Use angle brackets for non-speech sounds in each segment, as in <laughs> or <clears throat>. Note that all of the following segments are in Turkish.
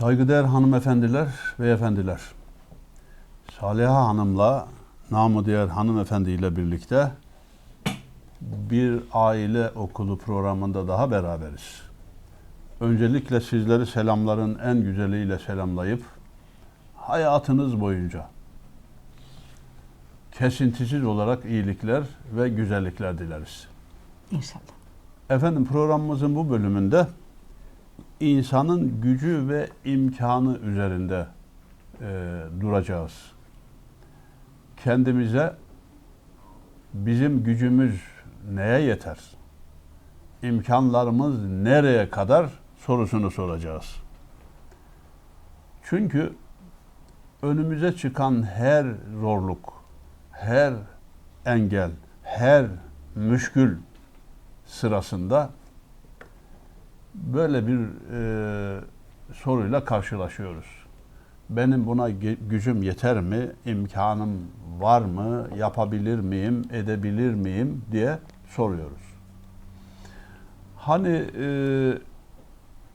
Saygıdeğer hanımefendiler, beyefendiler. Saliha Hanım'la namı diğer hanımefendi ile birlikte bir aile okulu programında daha beraberiz. Öncelikle sizleri selamların en güzeliyle selamlayıp hayatınız boyunca kesintisiz olarak iyilikler ve güzellikler dileriz. İnşallah. Efendim programımızın bu bölümünde insanın gücü ve imkanı üzerinde e, duracağız. Kendimize bizim gücümüz neye yeter? İmkanlarımız nereye kadar sorusunu soracağız. Çünkü önümüze çıkan her zorluk, her engel, her müşkül sırasında böyle bir e, soruyla karşılaşıyoruz. Benim buna gücüm yeter mi, imkanım var mı, yapabilir miyim, edebilir miyim diye soruyoruz. Hani e,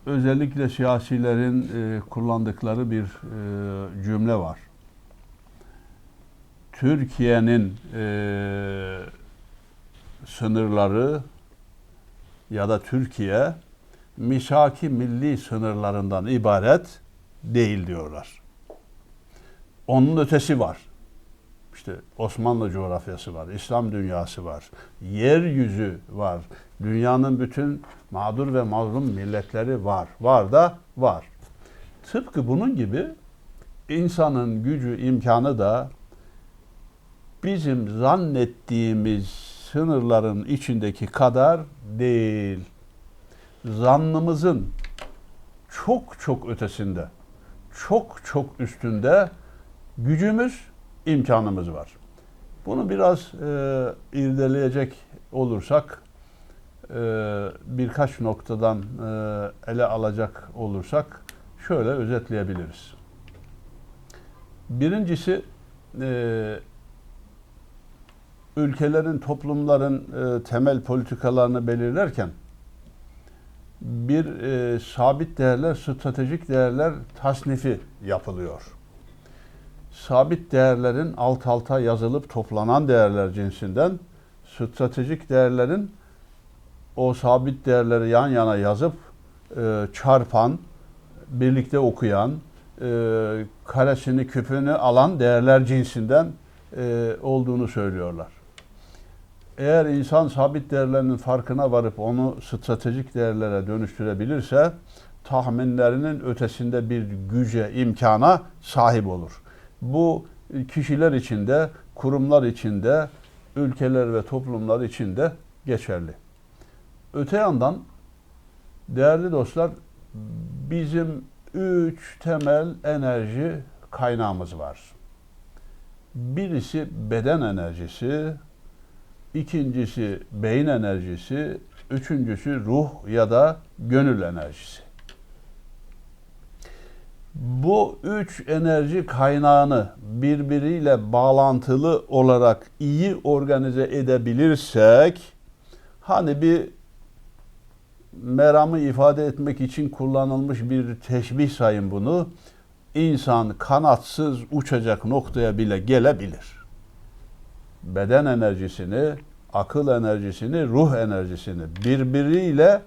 özellikle siyasilerin e, kullandıkları bir e, cümle var. Türkiye'nin e, sınırları ya da Türkiye misaki milli sınırlarından ibaret değil diyorlar. Onun ötesi var. İşte Osmanlı coğrafyası var, İslam dünyası var, yeryüzü var, dünyanın bütün mağdur ve mazlum milletleri var. Var da var. Tıpkı bunun gibi insanın gücü, imkanı da bizim zannettiğimiz sınırların içindeki kadar değil. Zannımızın çok çok ötesinde, çok çok üstünde gücümüz, imkanımız var. Bunu biraz e, irdeleyecek olursak, e, birkaç noktadan e, ele alacak olursak şöyle özetleyebiliriz. Birincisi, e, ülkelerin, toplumların e, temel politikalarını belirlerken bir e, sabit değerler, stratejik değerler tasnifi yapılıyor. Sabit değerlerin alt alta yazılıp toplanan değerler cinsinden, stratejik değerlerin o sabit değerleri yan yana yazıp e, çarpan, birlikte okuyan, e, karesini küpünü alan değerler cinsinden e, olduğunu söylüyorlar. Eğer insan sabit değerlerinin farkına varıp onu stratejik değerlere dönüştürebilirse tahminlerinin ötesinde bir güce, imkana sahip olur. Bu kişiler içinde, kurumlar içinde, ülkeler ve toplumlar içinde geçerli. Öte yandan değerli dostlar bizim üç temel enerji kaynağımız var. Birisi beden enerjisi, ikincisi beyin enerjisi, üçüncüsü ruh ya da gönül enerjisi. Bu üç enerji kaynağını birbiriyle bağlantılı olarak iyi organize edebilirsek, hani bir meramı ifade etmek için kullanılmış bir teşbih sayın bunu, insan kanatsız uçacak noktaya bile gelebilir beden enerjisini, akıl enerjisini, ruh enerjisini birbiriyle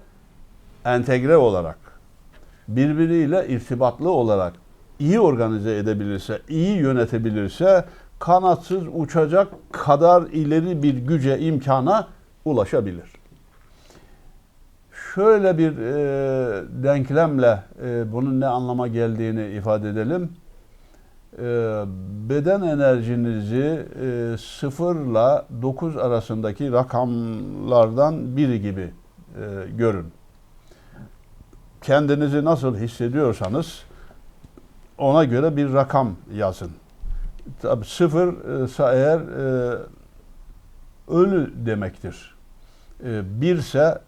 entegre olarak, birbiriyle irtibatlı olarak iyi organize edebilirse, iyi yönetebilirse kanatsız uçacak kadar ileri bir güce, imkana ulaşabilir. Şöyle bir e, denklemle e, bunun ne anlama geldiğini ifade edelim beden enerjinizi e, sıfırla 9 arasındaki rakamlardan biri gibi e, görün. Kendinizi nasıl hissediyorsanız ona göre bir rakam yazın. Tabi sıfır ise eğer e, ölü demektir. Birse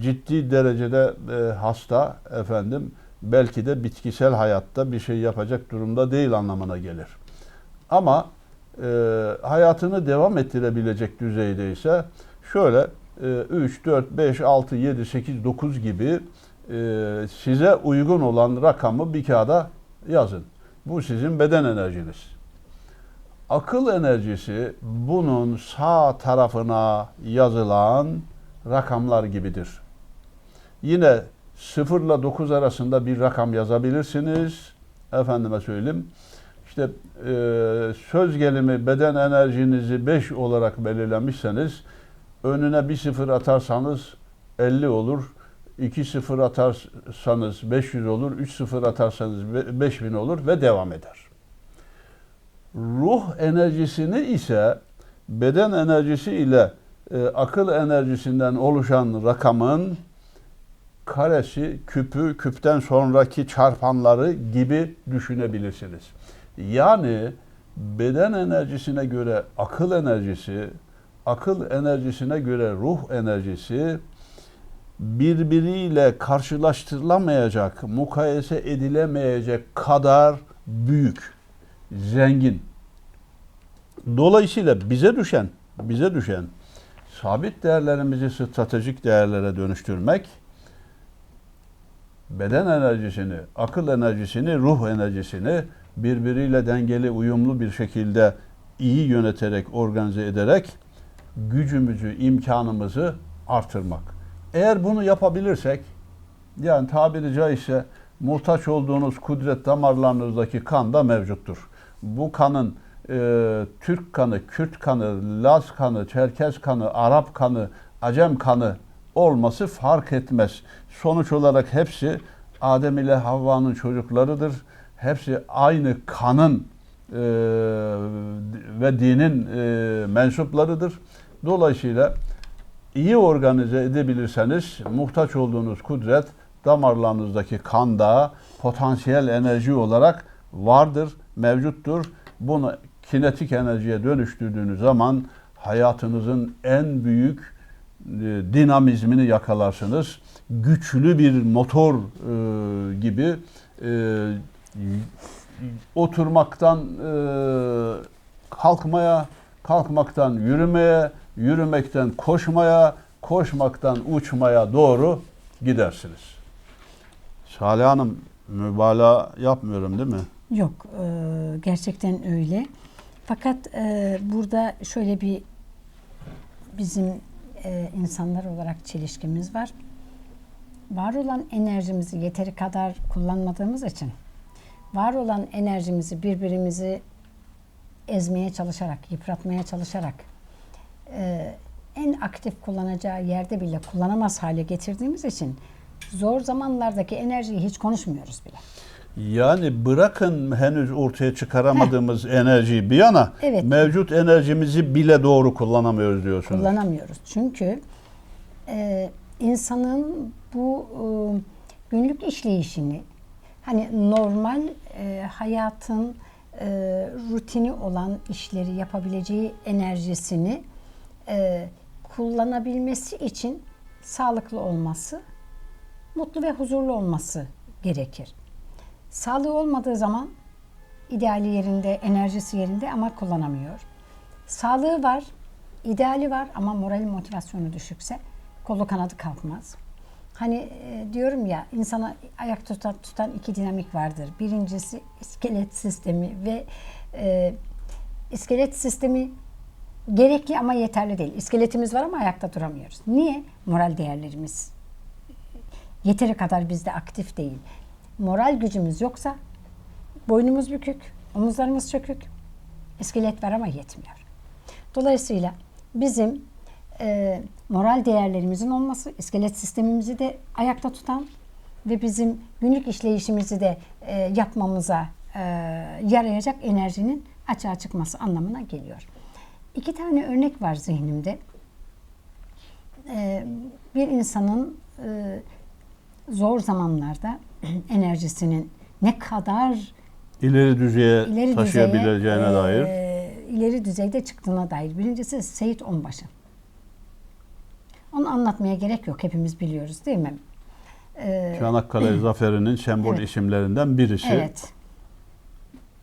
ciddi derecede hasta efendim belki de bitkisel hayatta bir şey yapacak durumda değil anlamına gelir. Ama e, hayatını devam ettirebilecek düzeyde ise Şöyle e, 3, 4, 5, 6, 7, 8, 9 gibi e, size uygun olan rakamı bir kağıda yazın. Bu sizin beden enerjiniz. Akıl enerjisi bunun sağ tarafına yazılan rakamlar gibidir. Yine 0 ile 9 arasında bir rakam yazabilirsiniz. Efendime söyleyeyim. İşte e, söz gelimi beden enerjinizi 5 olarak belirlemişseniz önüne bir sıfır atarsanız 50 olur. 2 sıfır atarsanız 500 olur. 3 sıfır atarsanız be- 5000 olur ve devam eder. Ruh enerjisini ise beden enerjisi ile e, akıl enerjisinden oluşan rakamın karesi, küpü, küpten sonraki çarpanları gibi düşünebilirsiniz. Yani beden enerjisine göre akıl enerjisi, akıl enerjisine göre ruh enerjisi birbiriyle karşılaştırılamayacak, mukayese edilemeyecek kadar büyük, zengin. Dolayısıyla bize düşen, bize düşen sabit değerlerimizi stratejik değerlere dönüştürmek, beden enerjisini, akıl enerjisini, ruh enerjisini birbiriyle dengeli, uyumlu bir şekilde iyi yöneterek, organize ederek gücümüzü, imkanımızı artırmak. Eğer bunu yapabilirsek, yani tabiri caizse muhtaç olduğunuz kudret damarlarınızdaki kan da mevcuttur. Bu kanın e, Türk kanı, Kürt kanı, Laz kanı, Çerkez kanı, Arap kanı, Acem kanı olması fark etmez. Sonuç olarak hepsi Adem ile Havva'nın çocuklarıdır. Hepsi aynı kanın e, ve dinin e, mensuplarıdır. Dolayısıyla iyi organize edebilirseniz muhtaç olduğunuz kudret damarlarınızdaki kanda potansiyel enerji olarak vardır, mevcuttur. Bunu kinetik enerjiye dönüştürdüğünüz zaman hayatınızın en büyük dinamizmini yakalarsınız. Güçlü bir motor e, gibi e, oturmaktan e, kalkmaya, kalkmaktan yürümeye, yürümekten koşmaya, koşmaktan uçmaya doğru gidersiniz. Salih Hanım mübalağa yapmıyorum değil mi? Yok, e, gerçekten öyle. Fakat e, burada şöyle bir bizim e, insanlar olarak çelişkimiz var. Var olan enerjimizi yeteri kadar kullanmadığımız için var olan enerjimizi birbirimizi ezmeye çalışarak, yıpratmaya çalışarak e, en aktif kullanacağı yerde bile kullanamaz hale getirdiğimiz için zor zamanlardaki enerjiyi hiç konuşmuyoruz bile. Yani bırakın henüz ortaya çıkaramadığımız enerjiyi bir yana Evet. mevcut enerjimizi bile doğru kullanamıyoruz diyorsunuz. kullanamıyoruz. Çünkü e, insanın bu e, günlük işleyişini hani normal e, hayatın e, rutini olan işleri yapabileceği enerjisini e, kullanabilmesi için sağlıklı olması, mutlu ve huzurlu olması gerekir. Sağlığı olmadığı zaman ideali yerinde, enerjisi yerinde ama kullanamıyor. Sağlığı var, ideali var ama morali motivasyonu düşükse kolu kanadı kalkmaz. Hani e, diyorum ya insana ayakta tutan, tutan iki dinamik vardır. Birincisi iskelet sistemi ve e, iskelet sistemi gerekli ama yeterli değil. İskeletimiz var ama ayakta duramıyoruz. Niye? Moral değerlerimiz yeteri kadar bizde aktif değil. Moral gücümüz yoksa boynumuz bükük, omuzlarımız çökük, iskelet var ama yetmiyor. Dolayısıyla bizim e, moral değerlerimizin olması, iskelet sistemimizi de ayakta tutan ve bizim günlük işleyişimizi de e, yapmamıza e, yarayacak enerjinin açığa çıkması anlamına geliyor. İki tane örnek var zihnimde. E, bir insanın e, zor zamanlarda <clears throat> enerjisinin ne kadar İleri düzeye ileri taşıyabileceğine düzeye, dair. e, ileri düzeyde çıktığına dair. Birincisi Seyit Onbaşı. Onu anlatmaya gerek yok. Hepimiz biliyoruz değil mi? E, Çanakkale <clears throat> Zaferi'nin sembol Evet. isimlerinden birisi. evet.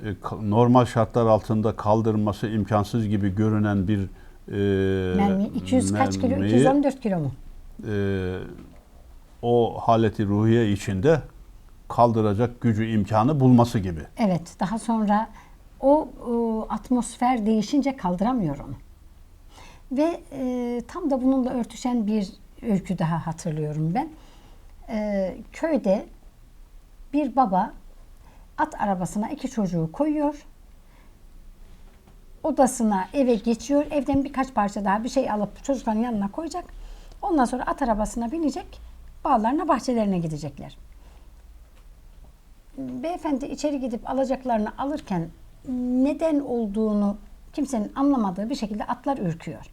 E, Normal şartlar altında kaldırılması imkansız gibi görünen bir e, Mermi 200 kaç kilo? mermiyi, 214 kilo mu? e, o haleti ruhiye içinde kaldıracak gücü imkanı bulması gibi. Evet, daha sonra o, o atmosfer değişince kaldıramıyor onu. Ve e, tam da bununla örtüşen bir öykü daha hatırlıyorum ben. E, köyde bir baba at arabasına iki çocuğu koyuyor. Odasına eve geçiyor. Evden birkaç parça daha bir şey alıp çocukların yanına koyacak. Ondan sonra at arabasına binecek. Bağlarına bahçelerine gidecekler beyefendi içeri gidip alacaklarını alırken neden olduğunu kimsenin anlamadığı bir şekilde atlar ürküyor.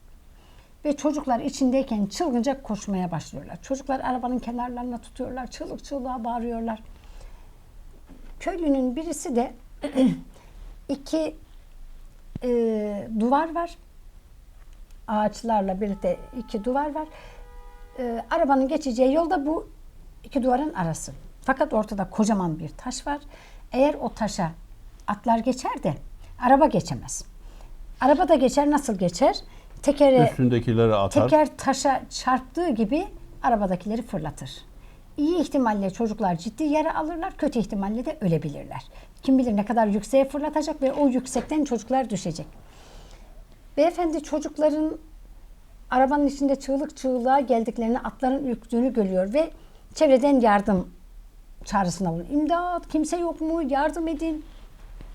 Ve çocuklar içindeyken çılgınca koşmaya başlıyorlar. Çocuklar arabanın kenarlarına tutuyorlar, çığlık çığlığa bağırıyorlar. Köylünün birisi de <clears throat> iki e, duvar var. Ağaçlarla birlikte iki duvar var. E, arabanın geçeceği yolda bu iki duvarın arası. Fakat ortada kocaman bir taş var. Eğer o taşa atlar geçer de araba geçemez. Araba da geçer nasıl geçer? Tekere Üstündekileri atar. teker taşa çarptığı gibi arabadakileri fırlatır. İyi ihtimalle çocuklar ciddi yara alırlar, kötü ihtimalle de ölebilirler. Kim bilir ne kadar yükseğe fırlatacak ve o yüksekten çocuklar düşecek. Beyefendi çocukların arabanın içinde çığlık çığlığa geldiklerini, atların ürktüğünü görüyor ve çevreden yardım çağrısına bulunuyor. İmdat, kimse yok mu? Yardım edin.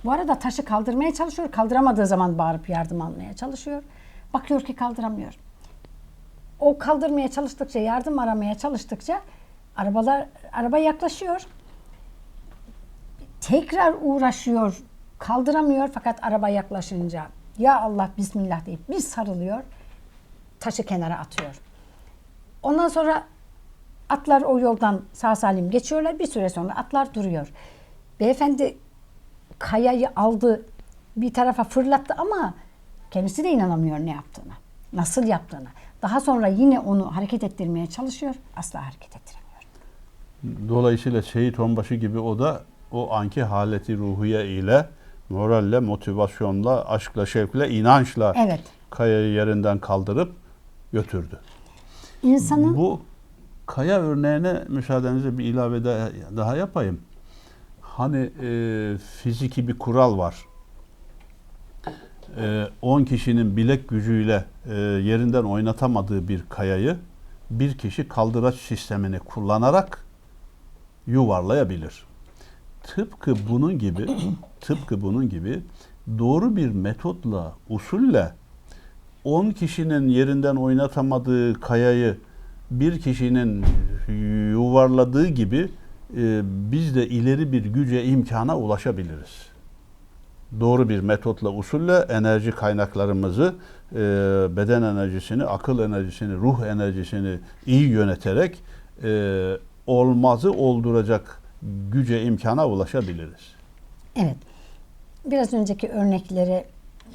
Bu arada taşı kaldırmaya çalışıyor. Kaldıramadığı zaman bağırıp yardım almaya çalışıyor. Bakıyor ki kaldıramıyor. O kaldırmaya çalıştıkça, yardım aramaya çalıştıkça arabalar araba yaklaşıyor. Tekrar uğraşıyor. Kaldıramıyor fakat araba yaklaşınca ya Allah bismillah deyip bir sarılıyor. Taşı kenara atıyor. Ondan sonra atlar o yoldan sağ salim geçiyorlar. Bir süre sonra atlar duruyor. Beyefendi kayayı aldı bir tarafa fırlattı ama kendisi de inanamıyor ne yaptığına. Nasıl yaptığına. Daha sonra yine onu hareket ettirmeye çalışıyor. Asla hareket ettiremiyor. Dolayısıyla şehit onbaşı gibi o da o anki haleti ruhiye ile moralle, motivasyonla, aşkla, şevkle, inançla Evet. kayayı yerinden kaldırıp götürdü. İnsanın Bu kaya örneğine müsaadenizle bir ilave daha, daha yapayım. Hani e, fiziki bir kural var. E, 10 kişinin bilek gücüyle e, yerinden oynatamadığı bir kayayı bir kişi kaldıraç sistemini kullanarak yuvarlayabilir. Tıpkı bunun gibi, tıpkı bunun gibi doğru bir metotla, usulle 10 kişinin yerinden oynatamadığı kayayı bir kişinin yuvarladığı gibi e, biz de ileri bir güce, imkana ulaşabiliriz. Doğru bir metotla, usulle enerji kaynaklarımızı, e, beden enerjisini, akıl enerjisini, ruh enerjisini iyi yöneterek e, olmazı olduracak güce, imkana ulaşabiliriz. Evet. Biraz önceki örneklere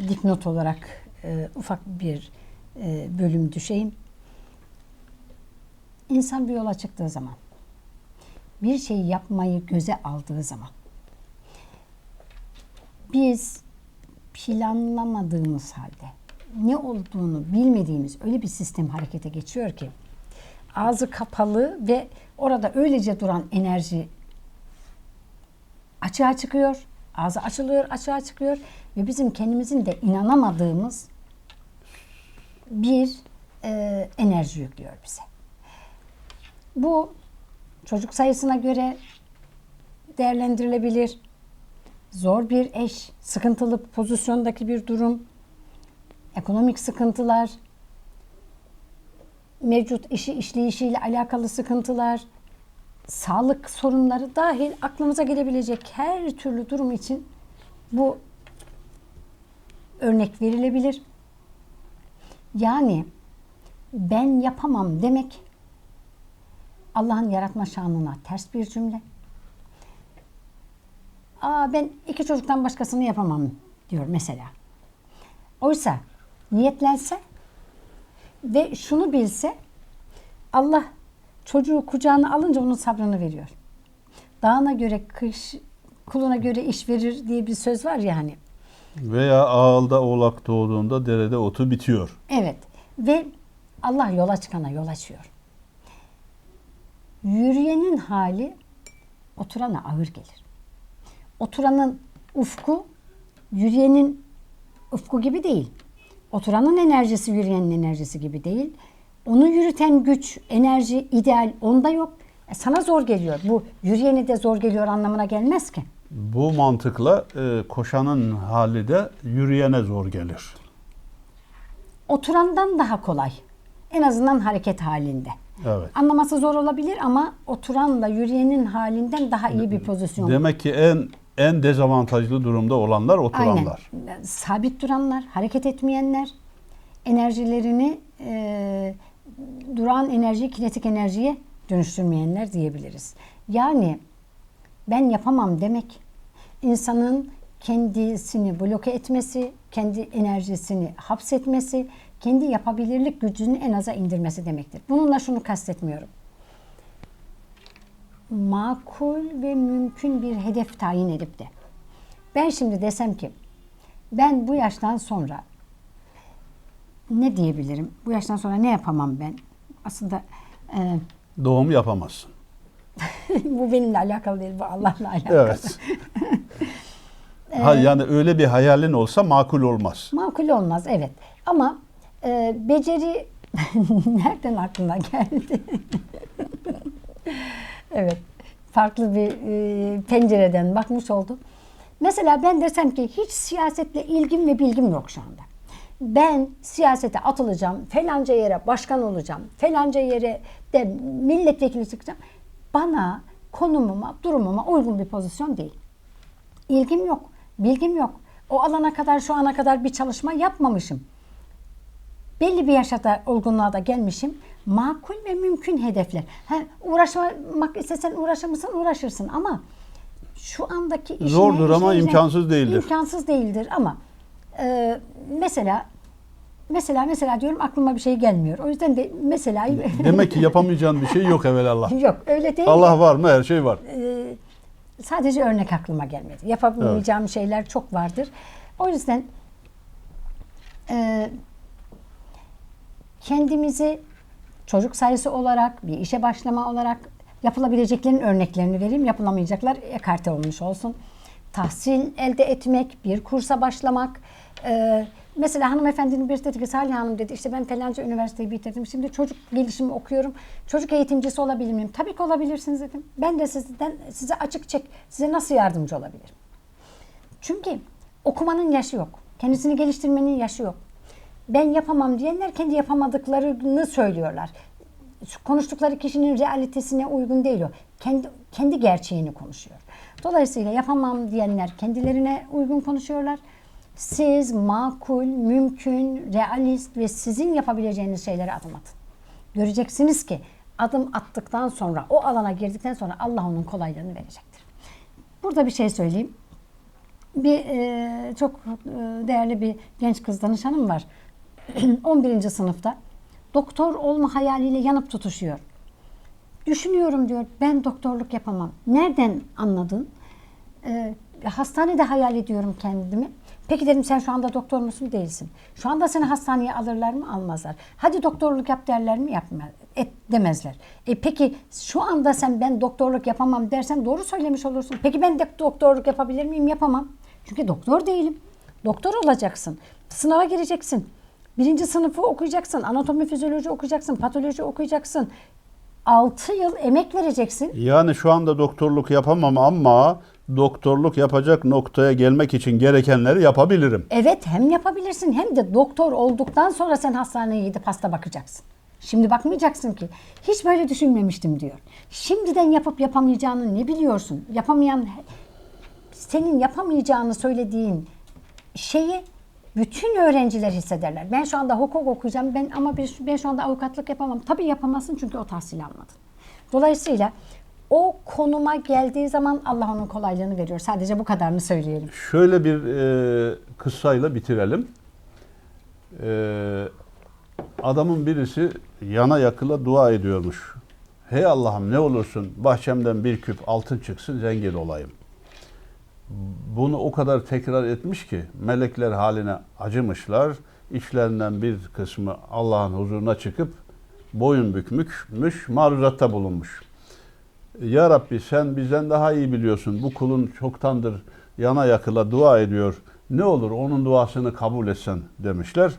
dipnot olarak e, ufak bir e, bölüm düşeyim. İnsan bir yola çıktığı zaman, bir şeyi yapmayı göze aldığı zaman, biz planlamadığımız halde, ne olduğunu bilmediğimiz öyle bir sistem harekete geçiyor ki, ağzı kapalı ve orada öylece duran enerji açığa çıkıyor. Ağzı açılıyor, açığa çıkıyor ve bizim kendimizin de inanamadığımız bir e, enerji yüklüyor bize. Bu çocuk sayısına göre değerlendirilebilir. Zor bir eş, sıkıntılı pozisyondaki bir durum, ekonomik sıkıntılar, mevcut işi işleyişiyle alakalı sıkıntılar, sağlık sorunları dahil aklımıza gelebilecek her türlü durum için bu örnek verilebilir. Yani ben yapamam demek Allah'ın yaratma şanına ters bir cümle. Aa ben iki çocuktan başkasını yapamam diyor mesela. Oysa niyetlense ve şunu bilse Allah çocuğu kucağına alınca onun sabrını veriyor. Dağına göre kış, kuluna göre iş verir diye bir söz var ya hani. Veya ağılda oğlak doğduğunda derede otu bitiyor. Evet ve Allah yola çıkana yol açıyor. Yürüyenin hali oturana ağır gelir. Oturanın ufku yürüyenin ufku gibi değil. Oturanın enerjisi yürüyenin enerjisi gibi değil. Onu yürüten güç, enerji, ideal onda yok. E sana zor geliyor. Bu yürüyeni de zor geliyor anlamına gelmez ki. Bu mantıkla e, koşanın hali de yürüyene zor gelir. Oturandan daha kolay. En azından hareket halinde. Evet. Anlaması zor olabilir ama oturanla yürüyenin halinden daha iyi bir pozisyon. Demek ki en en dezavantajlı durumda olanlar oturanlar. Aynen. Sabit duranlar, hareket etmeyenler, enerjilerini e, duran enerjiyi kinetik enerjiye dönüştürmeyenler diyebiliriz. Yani ben yapamam demek insanın kendisini bloke etmesi, kendi enerjisini hapsetmesi, kendi yapabilirlik gücünü en aza indirmesi demektir. Bununla şunu kastetmiyorum. Makul ve mümkün bir hedef tayin edip de ben şimdi desem ki ben bu yaştan sonra ne diyebilirim? Bu yaştan sonra ne yapamam ben? Aslında e, Doğum yapamazsın. Bu benimle alakalı değil, bu Allah'la alakalı. Evet. ha, yani öyle bir hayalin olsa makul olmaz. Makul olmaz, evet. Ama e, beceri <laughs> nereden aklına geldi? <laughs> evet, farklı bir e, pencereden bakmış oldum. Mesela ben desem ki hiç siyasetle ilgim ve bilgim yok şu anda. Ben siyasete atılacağım, falanca yere başkan olacağım, falanca yere de milletvekili çıkacağım. Bana konumuma, durumuma uygun bir pozisyon değil. İlgim yok, bilgim yok. O alana kadar, şu ana kadar bir çalışma yapmamışım. Belli bir yaşta olgunluğa da gelmişim. Makul ve mümkün hedefler. Ha, uğraşmak istesen uğraşır uğraşırsın ama şu andaki işine, Zordur ama işlerine- imkansız değildir. İmkansız değildir ama e, mesela mesela mesela diyorum aklıma bir şey gelmiyor. O yüzden de mesela Demek ki yapamayacağın bir şey yok evvelallah. <laughs> yok öyle değil. Allah var mı? Her şey var. Ee, sadece örnek aklıma gelmedi. Yapamayacağım şeyler çok vardır. O yüzden e, kendimizi çocuk sayısı olarak, bir işe başlama olarak yapılabileceklerin örneklerini vereyim. Yapılamayacaklar ekarte olmuş olsun. Tahsil elde etmek, bir kursa başlamak. e, mesela hanımefendinin birisi dedi ki Salih Hanım dedi işte ben falanca üniversiteyi bitirdim. Şimdi çocuk gelişimi okuyorum. Çocuk eğitimcisi olabilir miyim? Tabii ki olabilirsiniz dedim. Ben de sizden size açık çek. Size nasıl yardımcı olabilirim? Çünkü okumanın yaşı yok. Kendisini geliştirmenin yaşı yok. Ben yapamam diyenler kendi yapamadıklarını söylüyorlar. Konuştukları kişinin realitesine uygun değil o. Kendi, kendi gerçeğini konuşuyor. Dolayısıyla yapamam diyenler kendilerine uygun konuşuyorlar. Siz makul, mümkün, realist ve sizin yapabileceğiniz şeylere adım atın. Göreceksiniz ki adım attıktan sonra, o alana girdikten sonra Allah onun kolaylığını verecektir. Burada bir şey söyleyeyim bir e, çok e, değerli bir genç kız danışanım var. <clears throat> 11. sınıfta doktor olma hayaliyle yanıp tutuşuyor. Düşünüyorum diyor ben doktorluk yapamam. Nereden anladın? E, hastanede hayal ediyorum kendimi. Peki dedim sen şu anda doktor musun? Değilsin. Şu anda seni hastaneye alırlar mı? Almazlar. Hadi doktorluk yap derler mi? Yapma. Et demezler. E peki şu anda sen ben doktorluk yapamam dersen doğru söylemiş olursun. Peki ben de doktorluk yapabilir miyim? Yapamam. Çünkü doktor değilim. Doktor olacaksın. Sınava gireceksin. Birinci sınıfı okuyacaksın. Anatomi, fizyoloji okuyacaksın. Patoloji okuyacaksın. 6 yıl emek vereceksin. Yani şu anda doktorluk yapamam ama doktorluk yapacak noktaya gelmek için gerekenleri yapabilirim. Evet hem yapabilirsin hem de doktor olduktan sonra sen hastaneye gidip hasta bakacaksın. Şimdi bakmayacaksın ki. Hiç böyle düşünmemiştim diyor. Şimdiden yapıp yapamayacağını ne biliyorsun? Yapamayan senin yapamayacağını söylediğin şeyi bütün öğrenciler hissederler. Ben şu anda hukuk okuyacağım ben ama ben şu anda avukatlık yapamam. Tabii yapamazsın çünkü o tahsil almadın. Dolayısıyla o konuma geldiği zaman Allah onun kolaylığını veriyor. Sadece bu kadarını söyleyelim. Şöyle bir e, kıssayla bitirelim. E, adamın birisi yana yakıla dua ediyormuş. Hey Allah'ım ne olursun bahçemden bir küp altın çıksın zengin olayım. bunu o kadar tekrar etmiş ki melekler haline acımışlar. İçlerinden bir kısmı Allah'ın huzuruna çıkıp boyun bükmüş, maruzatta bulunmuş. Ya Rabbi sen bizden daha iyi biliyorsun. Bu kulun çoktandır yana yakıla dua ediyor. Ne olur onun duasını kabul etsen demişler.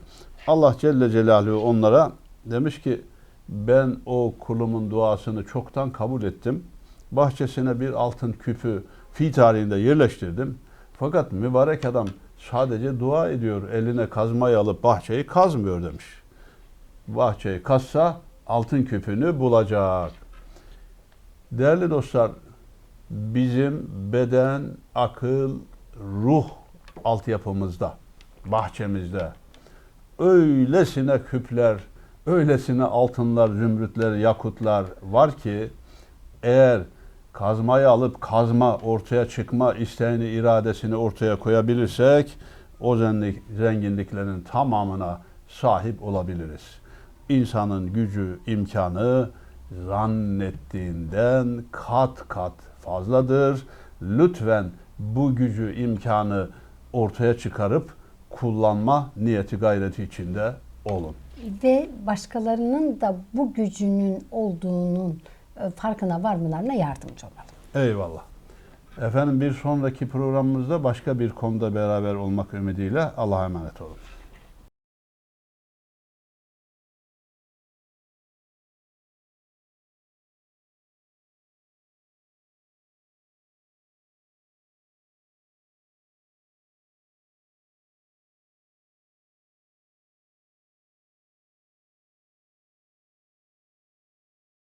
Allah Celle Celaluhu onlara demiş ki ben o kulumun duasını çoktan kabul ettim. Bahçesine bir altın küpü fi tarihinde yerleştirdim. Fakat mübarek adam sadece dua ediyor. Eline kazmayı alıp bahçeyi kazmıyor demiş. Bahçeyi kazsa altın küpünü bulacak. Değerli dostlar, bizim beden, akıl, ruh altyapımızda, bahçemizde öylesine küpler, öylesine altınlar, zümrütler, yakutlar var ki eğer kazmayı alıp kazma ortaya çıkma isteğini, iradesini ortaya koyabilirsek o zenginlik- zenginliklerin tamamına sahip olabiliriz. İnsanın gücü, imkanı zannettiğinden kat kat fazladır. Lütfen bu gücü, imkanı ortaya çıkarıp kullanma niyeti gayreti içinde olun. Ve başkalarının da bu gücünün olduğunun e, farkına varmalarına yardımcı olalım. Eyvallah. Efendim bir sonraki programımızda başka bir konuda beraber olmak ümidiyle Allah'a emanet olun.